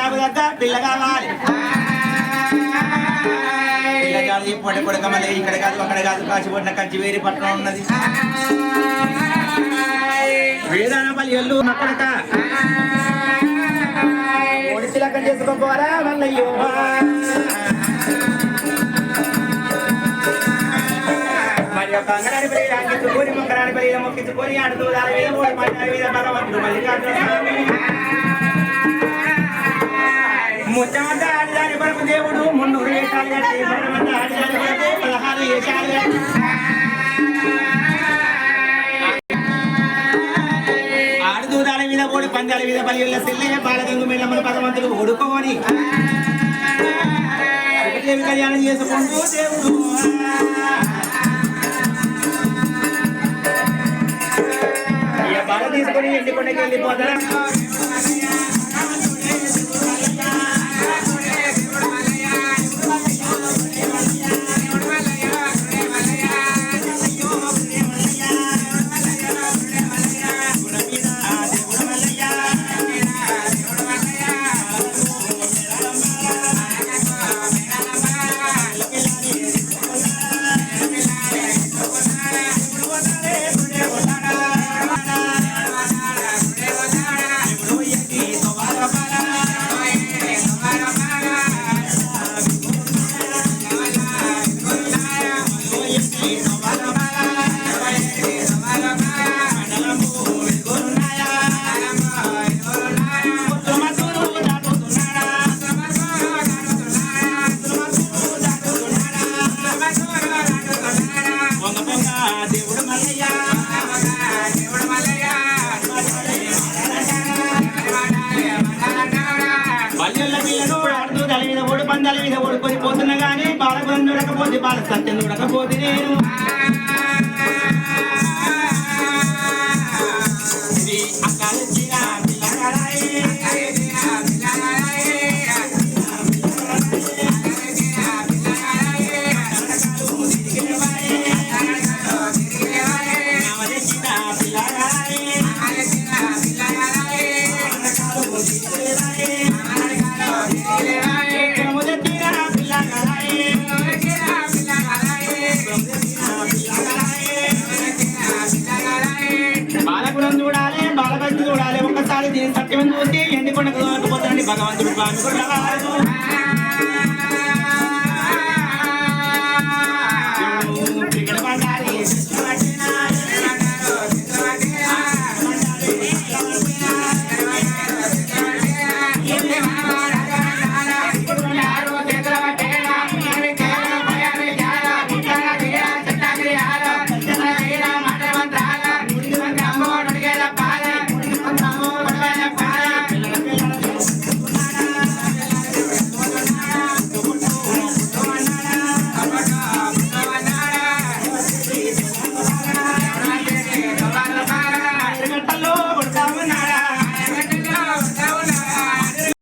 నాకు దగ్గర పిల్ల కావాలి. పిల్లగాడు చెప్పండి కొడుక మళ్ళీ ఇక్కడ కాదు అక్కడ కాదు కంచి వేరే పట్టణం ఉన్నది. వేదానపల్లి ఎల్లు నక్కడక ఒడిసి లెక్క చేసుకోపోరా మల్లయ్యో మరి ఒక అంగరాని పల్లి అంకించుకొని మొక్కరాని పల్లి మొక్కించుకొని అడుగు దాని మీద మల్లికార్జున స్వామి. ముచ్చమంతా ఆడిదాని కొరకు దేవుడు మున్నూరు వేషాలు కట్టి మున్నమంతా ఆడిదాని కొరకు పదహారు వేషాలు కట్టి ఆడుదూరాల మీద ఓడి పందాల మీద బలియుల సిల్లయ్య బాలగంగు మేళమ్మలు భగవంతుడు ఓడుకోవని ఒకటేమి కళ్యాణం చేసుకుంటూ దేవుడు. తీసుకొని ఎండి కొండకి వెళ్ళిపోతారా? పొంగ దేవుడు మల్లయ్య. పల్లెల పిల్లలు ఆడుతూ తల మీద ఓడి పందాల మీద ఓడుకొని పోతున్నా గానీ బాలబలం చూడకపోతే బాల సత్యం చూడకపోతే నేను. ఇది చూడాలి బాలభక్తి చూడాలి. ఒక్కసారి దీని సత్యం చూసి ఎండికొండకు పోతానండి భగవంతుడు. స్వామి